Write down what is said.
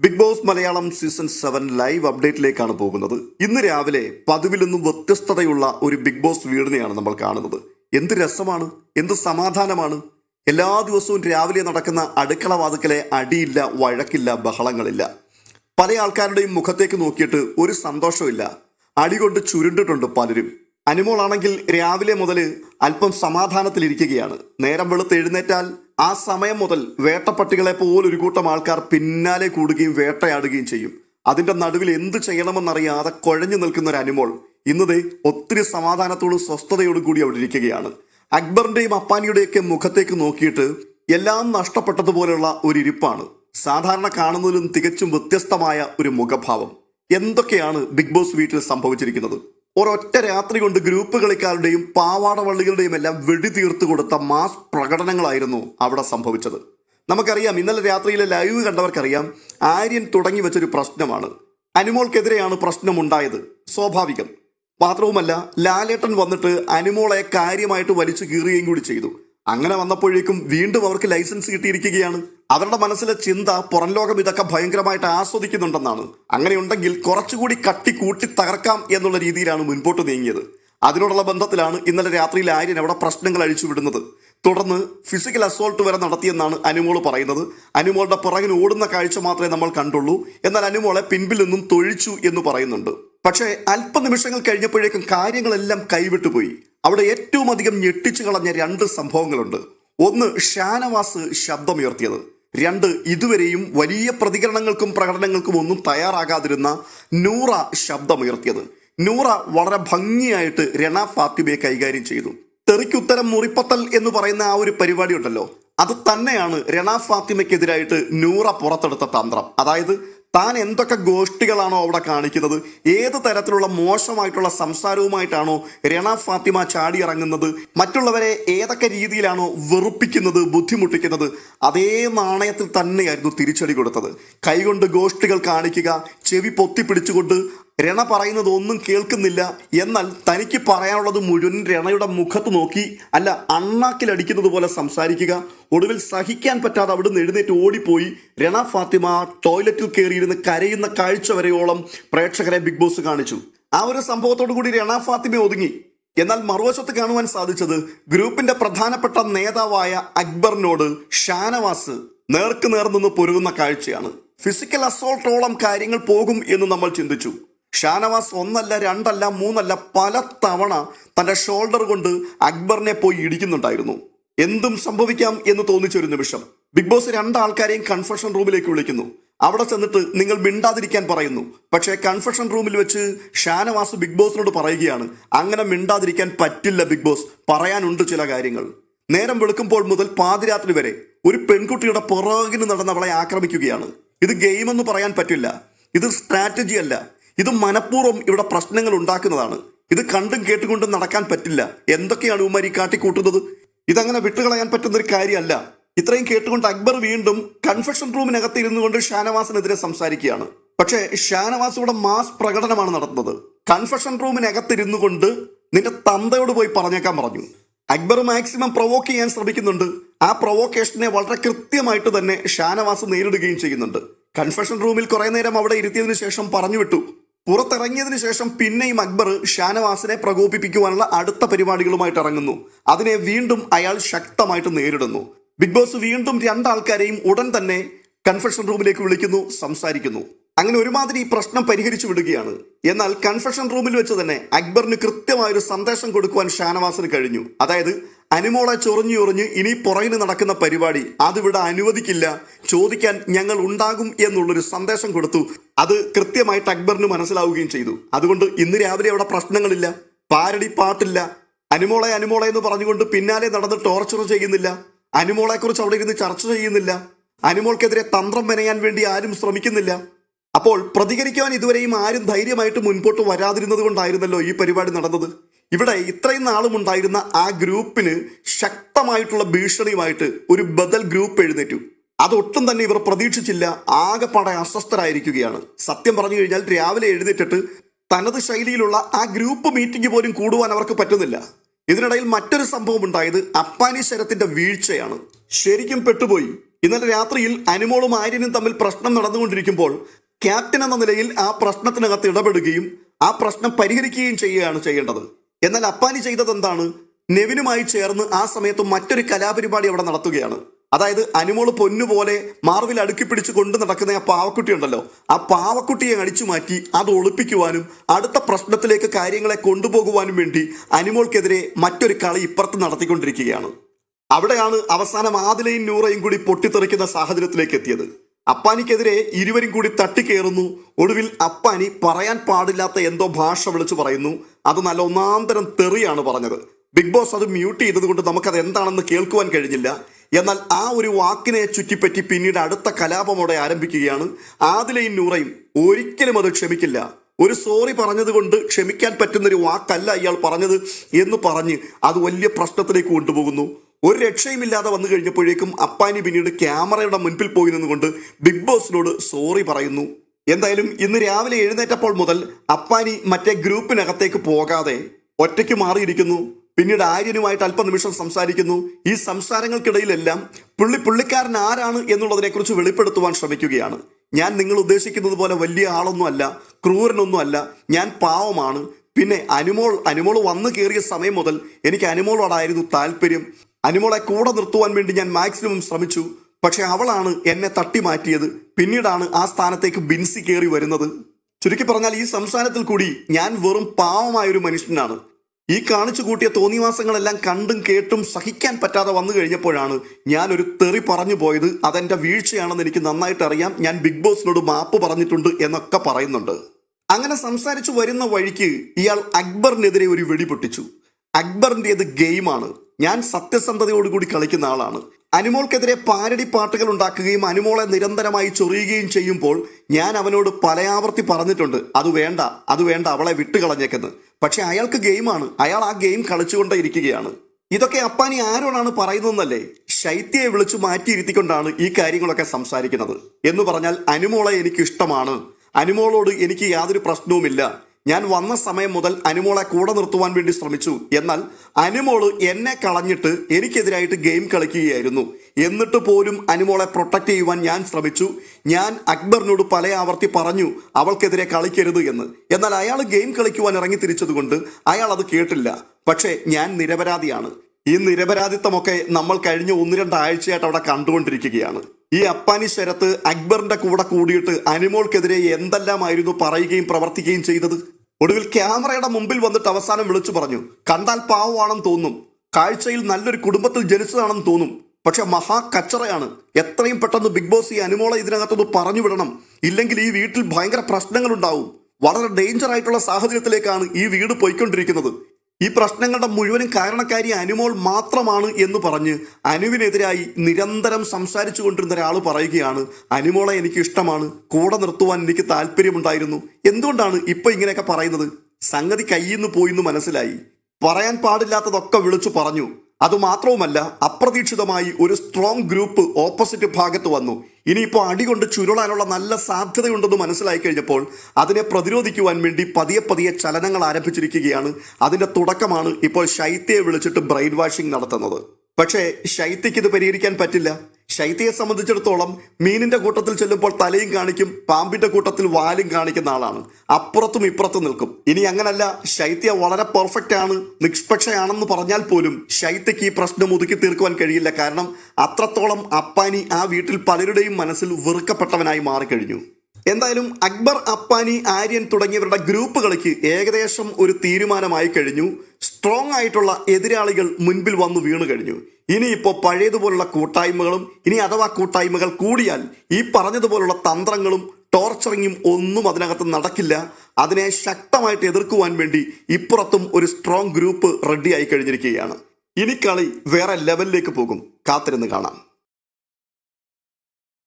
Bigg Boss Malayalam season seven live അപ്ഡേറ്റിലേക്കാണ് പോകുന്നത്. ഇന്ന് രാവിലെ പതിവിൽ നിന്നും വ്യത്യസ്തതയുള്ള ഒരു ബിഗ് ബോസ് വീടിനെയാണ് നമ്മൾ കാണുന്നത്. എന്ത് രസമാണ്? എന്ത് സമാധാനമാണ്? എല്ലാ ദിവസവും രാവിലെ നടക്കുന്ന അടുക്കള വാതുക്കലെ അടിയില്ല വഴക്കില്ല ബഹളങ്ങളില്ല. പല ആൾക്കാരുടെയും മുഖത്തേക്ക് നോക്കിയിട്ട് ഒരു സന്തോഷമില്ല അടി കൊണ്ട് ചുരുണ്ടിട്ടുണ്ട് പലരും. അനുമോളാണെങ്കിൽ രാവിലെ മുതൽ അല്പം സമാധാനത്തിലിരിക്കുകയാണ്. നേരം വെളുത്ത് എഴുന്നേറ്റാൽ ആ സമയം മുതൽ വേട്ടപ്പട്ടികളെ പോലെ ഒരു കൂട്ടം ആൾക്കാർ പിന്നാലെ കൂടുകയും വേട്ടയാടുകയും ചെയ്യും. അതിന്റെ നടുവിൽ എന്ത് ചെയ്യണമെന്നറിയാതെ കുഴഞ്ഞു നിൽക്കുന്ന ഒരു അനുമോൾ ഇന്നതേ ഒത്തിരി സമാധാനത്തോടും സ്വസ്ഥതയോടും കൂടി അവിടെ ഇരിക്കുകയാണ്. അക്ബറിന്റെയും അപ്പാനിയുടെയൊക്കെ മുഖത്തേക്ക് നോക്കിയിട്ട് എല്ലാം നഷ്ടപ്പെട്ടതുപോലെയുള്ള ഒരു ഇരിപ്പാണ്. സാധാരണ കാണുന്നതിലും തികച്ചും വ്യത്യസ്തമായ ഒരു മുഖഭാവം. എന്തൊക്കെയാണ് ബിഗ് ബോസ് വീട്ടിൽ സംഭവിച്ചിരിക്കുന്നത്? ഒരൊറ്റ രാത്രി കൊണ്ട് ഗ്രൂപ്പ് കളിക്കാരുടെയും പാവാടവള്ളികളുടെയും എല്ലാം വെടി തീർത്തു കൊടുത്ത മാസ് പ്രകടനങ്ങളായിരുന്നു അവിടെ സംഭവിച്ചത്. നമുക്കറിയാം ഇന്നലെ രാത്രിയിലെ ലൈവ് കണ്ടവർക്കറിയാം ആര്യൻ തുടങ്ങി വെച്ചൊരു പ്രശ്നമാണ്. അനുമോൾക്കെതിരെയാണ് പ്രശ്നമുണ്ടായത് സ്വാഭാവികം. മാത്രവുമല്ല ലാലേട്ടൻ വന്നിട്ട് അനുമോളെ കാര്യമായിട്ട് വലിച്ചു കീറുകയും കൂടി ചെയ്തു. അങ്ങനെ വന്നപ്പോഴേക്കും വീണ്ടും അവർക്ക് ലൈസൻസ് കിട്ടിയിരിക്കുകയാണ്. അവരുടെ മനസ്സിലെ ചിന്ത പുറം ലോകം ഇതൊക്കെ ഭയങ്കരമായിട്ട് ആസ്വദിക്കുന്നുണ്ടെന്നാണ്. അങ്ങനെയുണ്ടെങ്കിൽ കുറച്ചുകൂടി കട്ടി കൂട്ടി തകർക്കാം എന്നുള്ള രീതിയിലാണ് മുൻപോട്ട് നീങ്ങിയത്. അതിനോടുള്ള ബന്ധത്തിലാണ് ഇന്നലെ രാത്രിയിൽ ആര്യൻ അവിടെ പ്രശ്നങ്ങൾ അഴിച്ചുവിടുന്നത് തുടർന്ന് ഫിസിക്കൽ അസോൾട്ട് വരെ നടത്തിയെന്നാണ് അനുമോൾ പറയുന്നത്. അനുമോളുടെ പുറകിന് ഓടുന്ന കാഴ്ച മാത്രമേ നമ്മൾ കണ്ടുള്ളൂ. എന്നാൽ അനുമോളെ പിൻപിൽ നിന്നും തൊഴിച്ചു എന്ന് പറയുന്നുണ്ട്. പക്ഷേ അല്പനിമിഷങ്ങൾ കഴിഞ്ഞപ്പോഴേക്കും കാര്യങ്ങളെല്ലാം കൈവിട്ടുപോയി അവിടെ ഏറ്റവും അധികം ഞെട്ടിച്ചു കളഞ്ഞ രണ്ട് സംഭവങ്ങളുണ്ട്. ഒന്ന് ഷാനവാസ് ശബ്ദമുയർത്തിയത്. രണ്ട് ഇതുവരെയും വലിയ പ്രതികരണങ്ങൾക്കും പ്രകടനങ്ങൾക്കും ഒന്നും തയ്യാറാകാതിരുന്ന നൂറ ശബ്ദമുയർത്തിയത്. നൂറ വളരെ ഭംഗിയായിട്ട് രണ ഫാത്തിമയെ കൈകാര്യം ചെയ്തു. തെറിക്കുത്തരം മുറിപ്പത്തൽ എന്ന് പറയുന്ന ആ ഒരു പരിപാടി ഉണ്ടല്ലോ അത് തന്നെയാണ് രണ ഫാത്തിമയ്ക്കെതിരായിട്ട് നൂറ പുറത്തെടുത്ത തന്ത്രം. അതായത് താൻ എന്തൊക്കെ ഗോഷ്ടികളാണോ അവിടെ കാണിക്കുന്നത്? ഏത് തരത്തിലുള്ള മോശമായിട്ടുള്ള സംസാരവുമായിട്ടാണോ രണ ഫാത്തിമ ചാടി ഇറങ്ങുന്നത് മറ്റുള്ളവരെ ഏതൊക്കെ രീതിയിലാണോ വെറുപ്പിക്കുന്നത് ബുദ്ധിമുട്ടിക്കുന്നത്? അതേ നാണയത്തിൽ തന്നെയായിരുന്നു തിരിച്ചടി കൊടുത്തത്. കൈകൊണ്ട് ഗോഷ്ടികൾ കാണിക്കുക ചെവി പൊത്തിപ്പിടിച്ചുകൊണ്ട് രണ പറയുന്നത് ഒന്നും കേൾക്കുന്നില്ല. എന്നാൽ തനിക്ക് പറയാനുള്ളത് മുഴുവൻ രണയുടെ മുഖത്ത് നോക്കി അല്ല അണ്ണാക്കിലടിക്കുന്നത് പോലെ സംസാരിക്കുക. ഒടുവിൽ സഹിക്കാൻ പറ്റാതെ അവിടുന്ന് എഴുന്നേറ്റ് ഓടിപ്പോയി. രണ ഫാത്തിമ ടോയ്ലറ്റിൽ കയറിയിരുന്ന് കരയുന്ന കാഴ്ച വരെയോളം പ്രേക്ഷകരെ ബിഗ് ബോസ് കാണിച്ചു. ആ ഒരു സംഭവത്തോടു കൂടി രണ ഫാത്തിമ ഒതുങ്ങി. എന്നാൽ മറുവശത്ത് കാണുവാൻ സാധിച്ചത് ഗ്രൂപ്പിന്റെ പ്രധാനപ്പെട്ട നേതാവായ അക്ബറിനോട് ഷാനവാസ് നേർക്ക് നേർ നിന്ന് പൊരുകുന്ന കാഴ്ചയാണ്. ഫിസിക്കൽ അസോൾട്ടോളം കാര്യങ്ങൾ പോകും എന്ന് നമ്മൾ ചിന്തിച്ചു. ഷാനവാസ് ഒന്നല്ല രണ്ടല്ല മൂന്നല്ല പല തവണ തന്റെ ഷോൾഡർ കൊണ്ട് അക്ബറിനെ പോയി ഇടിക്കുന്നുണ്ടായിരുന്നു. എന്തും സംഭവിക്കാം എന്ന് തോന്നിച്ചൊരു നിമിഷം. ബിഗ് ബോസ് രണ്ടാൾക്കാരെയും കൺഫെഷൻ റൂമിലേക്ക് വിളിക്കുന്നു. അവിടെ ചെന്നിട്ട് നിങ്ങൾ മിണ്ടാതിരിക്കാൻ പറയുന്നു. പക്ഷേ കൺഫെഷൻ റൂമിൽ വെച്ച് ഷാനവാസ് ബിഗ് ബോസിനോട് പറയുകയാണ് അങ്ങനെ മിണ്ടാതിരിക്കാൻ പറ്റില്ല ബിഗ് ബോസ്. പറയാനുണ്ട് ചില കാര്യങ്ങൾ. നേരം വെളുക്കുമ്പോൾ മുതൽ പാതിരാത്രി വരെ ഒരു പെൺകുട്ടിയുടെ പുറകിന് നടന്ന് അവളെ ആക്രമിക്കുകയാണ്. ഇത് ഗെയിം എന്ന് പറയാൻ പറ്റില്ല. ഇത് സ്ട്രാറ്റജി അല്ല ഇത് മനഃപൂർവം ഇവിടെ പ്രശ്നങ്ങൾ ഉണ്ടാക്കുന്നതാണ്. ഇത് കണ്ടും കേട്ടുകൊണ്ടും നടക്കാൻ പറ്റില്ല. എന്തൊക്കെയാണ് ഉമാരി കാട്ടിക്കൂട്ടുന്നത്? ഇതങ്ങനെ വിട്ടുകളയാൻ പറ്റുന്ന ഒരു കാര്യമല്ല. ഇത്രയും കേട്ടുകൊണ്ട് അക്ബർ വീണ്ടും കൺഫെഷൻ റൂമിനകത്ത് ഇരുന്നു കൊണ്ട് ഷാനവാസിനെതിരെ സംസാരിക്കുകയാണ്. പക്ഷേ ഷാനവാസ് ഇവിടെ മാസ് പ്രകടനമാണ് നടത്തുന്നത്. കൺഫെഷൻ റൂമിനകത്തിരുന്നു കൊണ്ട് നിന്റെ തന്തയോട് പോയി പറഞ്ഞേക്കാൻ പറഞ്ഞു. അക്ബർ മാക്സിമം പ്രൊവോക്ക് ചെയ്യാൻ ശ്രമിക്കുന്നുണ്ട്. ആ പ്രൊവോക്കേഷനെ വളരെ കൃത്യമായിട്ട് തന്നെ ഷാനവാസ് നേരിടുകയും ചെയ്യുന്നുണ്ട്. കൺഫെഷൻ റൂമിൽ കുറേ നേരം അവിടെ ഇരുത്തിയതിനു ശേഷം പറഞ്ഞു വിട്ടു പുറത്തിറങ്ങിയതിനു ശേഷം പിന്നെയും അക്ബർ ഷാനവാസിനെ പ്രകോപിപ്പിക്കുവാനുള്ള അടുത്ത പരിപാടികളുമായിട്ട് ഇറങ്ങുന്നു. അതിനെ വീണ്ടും അയാൾ ശക്തമായിട്ട് നേരിടുന്നു. ബിഗ് ബോസ് വീണ്ടും രണ്ടാൾക്കാരെയും ഉടൻ തന്നെ കൺഫെഷൻ റൂമിലേക്ക് വിളിക്കുന്നു സംസാരിക്കുന്നു. അങ്ങനെ ഒരുമാതിരി ഈ പ്രശ്നം പരിഹരിച്ചു വിടുകയാണ്. എന്നാൽ കൺഫെഷൻ റൂമിൽ വെച്ച് തന്നെ അക്ബറിന് കൃത്യമായൊരു സന്ദേശം കൊടുക്കുവാൻ ഷാനവാസിന് കഴിഞ്ഞു. അതായത് അനുമോളെ ചൊറിഞ്ഞു ചൊറിഞ്ഞ് ഇനി പുറകിന് നടക്കുന്ന പരിപാടി അതിവിടെ അനുവദിക്കില്ല ചോദിക്കാൻ ഞങ്ങൾ ഉണ്ടാകും എന്നുള്ളൊരു സന്ദേശം കൊടുത്തു. അത് കൃത്യമായിട്ട് അക്ബറിന് മനസ്സിലാവുകയും ചെയ്തു. അതുകൊണ്ട് ഇന്ന് രാവിലെ അവിടെ പ്രശ്നങ്ങളില്ല പാരടി പാട്ടില്ല. അനുമോളെ അനുമോളെ എന്ന് പറഞ്ഞുകൊണ്ട് പിന്നാലെ നടന്ന് ടോർച്ചർ ചെയ്യുന്നില്ല. അനുമോളെക്കുറിച്ച് അവിടെ ഇരുന്ന് ചർച്ച ചെയ്യുന്നില്ല. അനുമോൾക്കെതിരെ തന്ത്രം മെനയാൻ വേണ്ടി ആരും ശ്രമിക്കുന്നില്ല. അപ്പോൾ പ്രതികരിക്കുവാൻ ഇതുവരെയും ആരും ധൈര്യമായിട്ട് മുൻപോട്ട് വരാതിരുന്നത് കൊണ്ടായിരുന്നല്ലോ ഈ പരിപാടി നടന്നത്. ഇവിടെ ഇത്രയും നാളും ഉണ്ടായിരുന്ന ആ ഗ്രൂപ്പിന് ശക്തമായിട്ടുള്ള ഭീഷണിയുമായിട്ട് ഒരു ബദൽ ഗ്രൂപ്പ് എഴുന്നേറ്റു. അതൊട്ടും തന്നെ ഇവർ പ്രതീക്ഷിച്ചില്ല ആകെപ്പാടെ അസ്വസ്ഥരായിരിക്കുകയാണ്. സത്യം പറഞ്ഞു കഴിഞ്ഞാൽ രാവിലെ എഴുന്നേറ്റിട്ട് തനത് ശൈലിയിലുള്ള ആ ഗ്രൂപ്പ് മീറ്റിംഗ് പോലും കൂടുവാൻ അവർക്ക് പറ്റുന്നില്ല. ഇതിനിടയിൽ മറ്റൊരു സംഭവം ഉണ്ടായത് അപ്പാനി ശരത്തിന്റെ വീഴ്ചയാണ്. ശരിക്കും പെട്ടുപോയി. ഇന്നലെ രാത്രിയിൽ അനുമോളും ആര്യനും തമ്മിൽ പ്രശ്നം നടന്നുകൊണ്ടിരിക്കുമ്പോൾ ക്യാപ്റ്റൻ എന്ന നിലയിൽ ആ പ്രശ്നത്തിനകത്ത് ഇടപെടുകയും ആ പ്രശ്നം പരിഹരിക്കുകയും ചെയ്യുകയാണ് ചെയ്യേണ്ടത്. എന്നാൽ അപ്പാനി ചെയ്തത് എന്താണ്? നെവിനുമായി ചേർന്ന് ആ സമയത്ത് മറ്റൊരു കലാപരിപാടി അവിടെ നടത്തുകയാണ്. അതായത് അനുമോൾ പൊന്നുപോലെ മാർവിൽ അടുക്കി പിടിച്ച് കൊണ്ട് നടക്കുന്ന ആ പാവക്കുട്ടി ഉണ്ടല്ലോ. ആ പാവക്കുട്ടിയെ അടിച്ചു മാറ്റി അത് ഒളിപ്പിക്കുവാനും അടുത്ത പ്രശ്നത്തിലേക്ക് കാര്യങ്ങളെ കൊണ്ടുപോകുവാനും വേണ്ടി അനുമോൾക്കെതിരെ മറ്റൊരു കളി ഇപ്പുറത്ത് നടത്തിക്കൊണ്ടിരിക്കുകയാണ്. അവിടെയാണ് അവസാനം ആദിലയും നൂറയും കൂടി പൊട്ടിത്തെറിക്കുന്ന സാഹചര്യത്തിലേക്ക് എത്തിയത്. അപ്പാനിക്കെതിരെ ഇരുവരും കൂടി തട്ടിക്കയറുന്നു ഒടുവിൽ അപ്പാനി പറയാൻ പാടില്ലാത്ത എന്തോ ഭാഷ വിളിച്ചു പറയുന്നു. അത് നല്ല ഒന്നാന്തരം തെറിയാണ് പറഞ്ഞത്. ബിഗ് ബോസ് അത് മ്യൂട്ട് ചെയ്തത് കൊണ്ട് നമുക്കത് എന്താണെന്ന് കേൾക്കുവാൻ കഴിഞ്ഞില്ല. എന്നാൽ ആ ഒരു വാക്കിനെ ചുറ്റിപ്പറ്റി പിന്നീട് അടുത്ത കലാപമോടെ ആരംഭിക്കുകയാണ്. ആദിലയും നൂറയും ഒരിക്കലും അത് ക്ഷമിക്കില്ല. ഒരു സോറി പറഞ്ഞതുകൊണ്ട് ക്ഷമിക്കാൻ പറ്റുന്നൊരു വാക്കല്ല ഇയാൾ പറഞ്ഞത് എന്ന് പറഞ്ഞ് അത് വലിയ പ്രശ്നത്തിലേക്ക് കൊണ്ടുപോകുന്നു. ഒരു രക്ഷയുമില്ലാതെ വന്നു കഴിഞ്ഞപ്പോഴേക്കും അപ്പാനി പിന്നീട് ക്യാമറയുടെ മുൻപിൽ പോയി നിന്നുകൊണ്ട് ബിഗ് ബോസിനോട് സോറി പറയുന്നു. എന്തായാലും ഇന്ന് രാവിലെ എഴുന്നേറ്റപ്പോൾ മുതൽ അപ്പാനി മറ്റേ ഗ്രൂപ്പിനകത്തേക്ക് പോകാതെ ഒറ്റയ്ക്ക് മാറിയിരിക്കുന്നു. പിന്നീട് ആര്യനുമായിട്ട് അല്പനിമിഷം സംസാരിക്കുന്നു. ഈ സംസാരങ്ങൾക്കിടയിലെല്ലാം പുള്ളി പുള്ളിക്കാരൻ ആരാണ് എന്നുള്ളതിനെക്കുറിച്ച് വെളിപ്പെടുത്തുവാൻ ശ്രമിക്കുകയാണ്. ഞാൻ നിങ്ങൾ ഉദ്ദേശിക്കുന്നത് പോലെ വലിയ ആളൊന്നുമല്ല ക്രൂരനൊന്നും അല്ല ഞാൻ പാവമാണ്. പിന്നെ അനുമോൾ അനുമോൾ വന്നു കയറിയ സമയം മുതൽ എനിക്ക് അനുമോളോടായിരുന്നു താല്പര്യം. അനുമോളെ കൂടെ നിർത്തുവാൻ വേണ്ടി ഞാൻ മാക്സിമം ശ്രമിച്ചു. പക്ഷെ അവളാണ് എന്നെ തട്ടി മാറ്റിയത്. പിന്നീടാണ് ആ സ്ഥാനത്തേക്ക് ബിൻസി കയറി വരുന്നത്. ചുരുക്കി പറഞ്ഞാൽ ഈ സംസ്ഥാനത്തിൽ കൂടി ഞാൻ വെറും പാവമായൊരു മനുഷ്യനാണ്. ഈ കാണിച്ചു കൂട്ടിയ തോന്നിവാസങ്ങളെല്ലാം കണ്ടും കേട്ടും സഹിക്കാൻ പറ്റാതെ വന്നു കഴിഞ്ഞപ്പോഴാണ് ഞാൻ ഒരു തെറി പറഞ്ഞു പോയത്. അതെന്റെ വീഴ്ചയാണെന്ന് എനിക്ക് നന്നായിട്ട് അറിയാം. ഞാൻ ബിഗ് ബോസിനോട് മാപ്പ് പറഞ്ഞിട്ടുണ്ട് എന്നൊക്കെ പറയുന്നുണ്ട്. അങ്ങനെ സംസാരിച്ചു വരുന്ന വഴിക്ക് ഇയാൾ അക്ബറിനെതിരെ ഒരു വെടി പൊട്ടിച്ചു. ഗെയിമാണ്. ഞാൻ സത്യസന്ധതയോടുകൂടി കളിക്കുന്ന ആളാണ്. അനുമോൾക്കെതിരെ പാരടി പാട്ടുകൾ ഉണ്ടാക്കുകയും അനുമോളെ നിരന്തരമായി ചൊറിയുകയും ചെയ്യുമ്പോൾ ഞാൻ അവനോട് പലയാവർത്തി പറഞ്ഞിട്ടുണ്ട് അത് വേണ്ട അത് വേണ്ട അവളെ വിട്ടുകളഞ്ഞേക്കെന്ന്. പക്ഷെ അയാൾക്ക് ഗെയിമാണ് അയാൾ ആ ഗെയിം കളിച്ചുകൊണ്ടേ ഇരിക്കുകയാണ്. ഇതൊക്കെ അപ്പാനി ആരോടാണ് പറയുന്നതെന്നല്ലേ? ശൈത്യയെ വിളിച്ചു മാറ്റിയിരുത്തിക്കൊണ്ടാണ് ഈ കാര്യങ്ങളൊക്കെ സംസാരിക്കുന്നത്. എന്ന് പറഞ്ഞാൽ അനുമോളെ എനിക്ക് ഇഷ്ടമാണ് അനുമോളോട് എനിക്ക് യാതൊരു പ്രശ്നവുമില്ല. ഞാൻ വന്ന സമയം മുതൽ അനുമോളെ കൂടെ നിർത്തുവാൻ വേണ്ടി ശ്രമിച്ചു. എന്നാൽ അനുമോൾ എന്നെ കളഞ്ഞിട്ട് എനിക്കെതിരായിട്ട് ഗെയിം കളിക്കുകയായിരുന്നു. എന്നിട്ട് പോലും അനുമോളെ പ്രൊട്ടക്ട് ചെയ്യുവാൻ ഞാൻ ശ്രമിച്ചു. ഞാൻ അക്ബറിനോട് പല ആവർത്തി പറഞ്ഞു അവൾക്കെതിരെ കളിക്കരുത് എന്ന്. എന്നാൽ അയാൾ ഗെയിം കളിക്കുവാൻ ഇറങ്ങി തിരിച്ചതുകൊണ്ട് അയാൾ അത് കേട്ടില്ല. പക്ഷേ ഞാൻ നിരപരാധിയാണ്. ഈ നിരപരാധിത്വമൊക്കെ നമ്മൾ കഴിഞ്ഞ ഒന്ന് രണ്ടാഴ്ചയായിട്ട് അവിടെ കണ്ടുകൊണ്ടിരിക്കുകയാണ്. ഈ അപ്പാനി ശരത്ത് അക്ബറിന്റെ കൂടെ കൂടിയിട്ട് അനുമോൾക്കെതിരെ എന്തെല്ലാമായിരുന്നു പറയുകയും പ്രവർത്തിക്കുകയും ചെയ്തത്? ഒടുവിൽ ക്യാമറയുടെ മുമ്പിൽ വന്നിട്ട് അവസാനം വിളിച്ചു പറഞ്ഞു കണ്ടാൽ പാവമാണെന്ന് തോന്നും. കാഴ്ചയിൽ നല്ലൊരു കുടുംബത്തിൽ ജനിച്ചതാണെന്ന് തോന്നും. പക്ഷെ മഹാ കച്ചറയാണ്. എത്രയും പെട്ടെന്ന് ബിഗ് ബോസ് ഈ അനുമോളെ ഇതിനകത്തൊന്ന് പറഞ്ഞു വിടണം. ഇല്ലെങ്കിൽ ഈ വീട്ടിൽ ഭയങ്കര പ്രശ്നങ്ങൾ ഉണ്ടാവും വളരെ ഡേഞ്ചർ ആയിട്ടുള്ള സാഹചര്യത്തിലേക്കാണ് ഈ വീട് പോയിക്കൊണ്ടിരിക്കുന്നത്. ഈ പ്രശ്നങ്ങളുടെ മുഴുവനും കാരണക്കാരി അനുമോൾ മാത്രമാണ് എന്ന് പറഞ്ഞ് അനുവിനെതിരായി നിരന്തരം സംസാരിച്ചു കൊണ്ടിരുന്ന ഒരാൾ പറയുകയാണ് അനുമോളെ എനിക്ക് ഇഷ്ടമാണ് കൂടെ നിർത്തുവാൻ എനിക്ക് താല്പര്യമുണ്ടായിരുന്നു. എന്തുകൊണ്ടാണ് ഇപ്പൊ ഇങ്ങനെയൊക്കെ പറയുന്നത്? സംഗതി കയ്യിൽ നിന്ന് പോയിന്ന് മനസ്സിലായി. പറയാൻ പാടില്ലാത്തതൊക്കെ വിളിച്ചു പറഞ്ഞു. അതുമാത്രവുമല്ല അപ്രതീക്ഷിതമായി ഒരു സ്ട്രോങ് ഗ്രൂപ്പ് ഓപ്പോസിറ്റ് ഭാഗത്ത് വന്നു. ഇനിയിപ്പോൾ അടികൊണ്ട് ചുരുളാനുള്ള നല്ല സാധ്യതയുണ്ടെന്ന് മനസ്സിലായി കഴിഞ്ഞപ്പോൾ അതിനെ പ്രതിരോധിക്കുവാൻ വേണ്ടി പതിയെ പതിയെ ചലനങ്ങൾ ആരംഭിച്ചിരിക്കുകയാണ്. അതിന്റെ തുടക്കമാണ് ഇപ്പോൾ ശൈത്യയെ വിളിച്ചിട്ട് ബ്രെയിൻ വാഷിംഗ് നടത്തുന്നത്. പക്ഷേ ശൈത്യക്ക് ഇത് പരിഹരിക്കാൻ പറ്റില്ല. ശൈത്യയെ സംബന്ധിച്ചിടത്തോളം മീനിന്റെ കൂട്ടത്തിൽ ചെല്ലുമ്പോൾ തലയും കാണിക്കും പാമ്പിന്റെ കൂട്ടത്തിൽ വാലും കാണിക്കുന്ന ആളാണ്. അപ്പുറത്തും ഇപ്പുറത്തും നിൽക്കും. ഇനി അങ്ങനല്ല ശൈത്യ വളരെ പെർഫെക്റ്റ് ആണ് നിഷ്പക്ഷയാണെന്ന് പറഞ്ഞാൽ പോലും ശൈത്യക്ക് ഈ പ്രശ്നം ഒതുക്കി തീർക്കുവാൻ കഴിയില്ല. കാരണം അത്രത്തോളം അപ്പാനി ആ വീട്ടിൽ പലരുടെയും മനസ്സിൽ വെറുക്കപ്പെട്ടവനായി മാറിക്കഴിഞ്ഞു. എന്തായാലും അക്ബർ അപ്പാനി ആര്യൻ തുടങ്ങിയവരുടെ ഗ്രൂപ്പുകൾക്ക് ഏകദേശം ഒരു തീരുമാനമായി കഴിഞ്ഞു. സ്ട്രോങ് ആയിട്ടുള്ള എതിരാളികൾ മുൻപിൽ വന്നു വീണു കഴിഞ്ഞു ഇനിയിപ്പോൾ പഴയതുപോലുള്ള കൂട്ടായ്മകളും ഇനി അഥവാ കൂട്ടായ്മകൾ കൂടിയാൽ ഈ പറഞ്ഞതുപോലുള്ള തന്ത്രങ്ങളും ടോർച്ചറിങ്ങും ഒന്നും അതിനകത്ത് നടക്കില്ല. അതിനെ ശക്തമായിട്ട് എതിർക്കുവാൻ വേണ്ടി ഇപ്പുറത്തും ഒരു സ്ട്രോങ് ഗ്രൂപ്പ് റെഡിയായി കഴിഞ്ഞിരിക്കുകയാണ്. ഇനി കളി വേറെ ലെവലിലേക്ക് പോകും. കാത്തിരുന്ന് കാണാം.